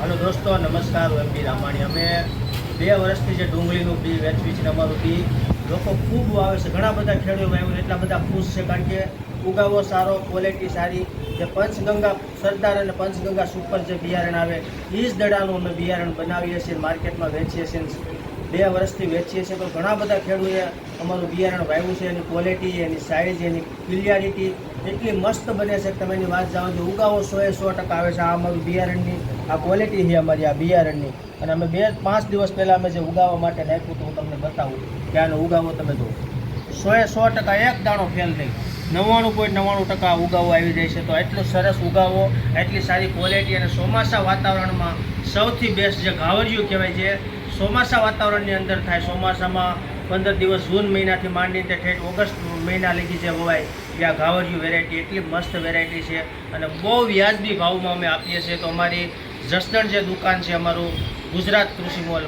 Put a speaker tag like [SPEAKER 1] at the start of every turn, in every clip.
[SPEAKER 1] હાલો દોસ્તો, નમસ્કાર, હું એમ બી રામાણી. અમે બે વર્ષથી જે ડુંગળીનું બી વેચવી છે અમારું બી, લોકો ખૂબ વાવે છે. ઘણા બધા ખેડૂતો વાવ્યું એટલા બધા ખુશ છે, કારણ કે ઉગાવો સારો ક્વોલિટી સારી, જે પંચગંગા સરદાર અને પંચગંગા સુપર જે બિયારણ આવે એ જ દડાનું અમે બિયારણ બનાવીએ છીએ, માર્કેટમાં વેચીએ છીએ. બે વર્ષથી વેચીએ છીએ, તો ઘણા બધા ખેડૂતોએ અમારું બિયારણ વાવ્યું છે, એની ક્વોલિટી એની સાઇઝ એની ક્લિયરિટી એટલી મસ્ત બને છે. કે તમે એની વાત જાણો છો, ઉગાવો સો એ સો ટકા આવે છે. આ અમારું બિયારણની, આ ક્વોલિટી છે અમારી આ બિયારણની. અને અમે બે, પાંચ દિવસ પહેલાં અમે જે ઉગાવવા માટે નાખ્યું તો હું તમને બતાવું. કે આનો ઉગાવો તમે જુઓ. સો એ સો ટકા એક દાણો ફેલ નહીં નવ્વાણું પોઈન્ટ નવ્વાણું ટકા ઉગાવો આવી જાય છે. તો એટલો સરસ ઉગાવો એટલી સારી ક્વોલિટી અને ચોમાસા વાતાવરણમાં સૌથી બેસ્ટ જે ઘાવરિયું કહેવાય છે, ચોમાસા વાતાવરણની અંદર થાય, ચોમાસામાં પંદર દિવસ જૂન મહિનાથી માંડીને ઠેઠ ઓગસ્ટ મહિના લગી જે વવાય, એ આ ઘાવરિયું વેરાયટી એટલી મસ્ત વેરાયટી છે અને બહુ વ્યાજબી ભાવમાં અમે આપીએ છીએ. તો અમારી જસદણ જે દુકાન છે, અમારું ગુજરાત કૃષિ મોલ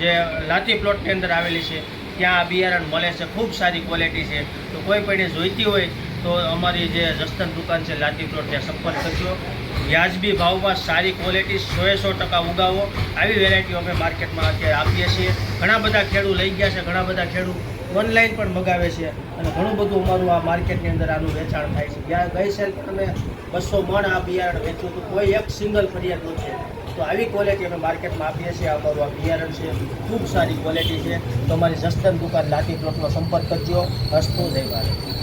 [SPEAKER 1] જે લાતી પ્લોટની અંદર આવેલી છે, ત્યાં આ બિયારણ મળે છે. ખૂબ સારી ક્વોલિટી છે. તો કોઈ પણ જોઈતી હોય તો અમારી જે જસ્તન દુકાન છે લાતી પ્લોટ, ત્યાં સંપર્ક કરજો વ્યાજબી ભાવમાં સારી ક્વોલિટી સોએ સો ટકા ઉગાવો. આવી વેરાયટીઓ અમે માર્કેટમાં અત્યારે આપીએ છીએ. ઘણા બધા ખેડૂત લઈ ગયા છે, ઘણા બધા ખેડૂત ઓનલાઈન પણ મગાવે છે અને ઘણું બધું અમારું આ માર્કેટની અંદર આનું વેચાણ થાય છે. જ્યાં ગઈ સેલ પણ અમે બસો મણ આ બિયારણ વેચ્યું હતું કોઈ એક સિંગલ ફરિયાદ નહોતી તો આવી ક્વોલિટી અમે માર્કેટમાં આપીએ છીએ. અમારું આ બિયારણ છે, ખૂબ સારી ક્વોલિટી છે. તો અમારી જસ્તન દુકાન લાતી પ્લોટનો સંપર્ક કરજો. હસ્તો જય ભારત.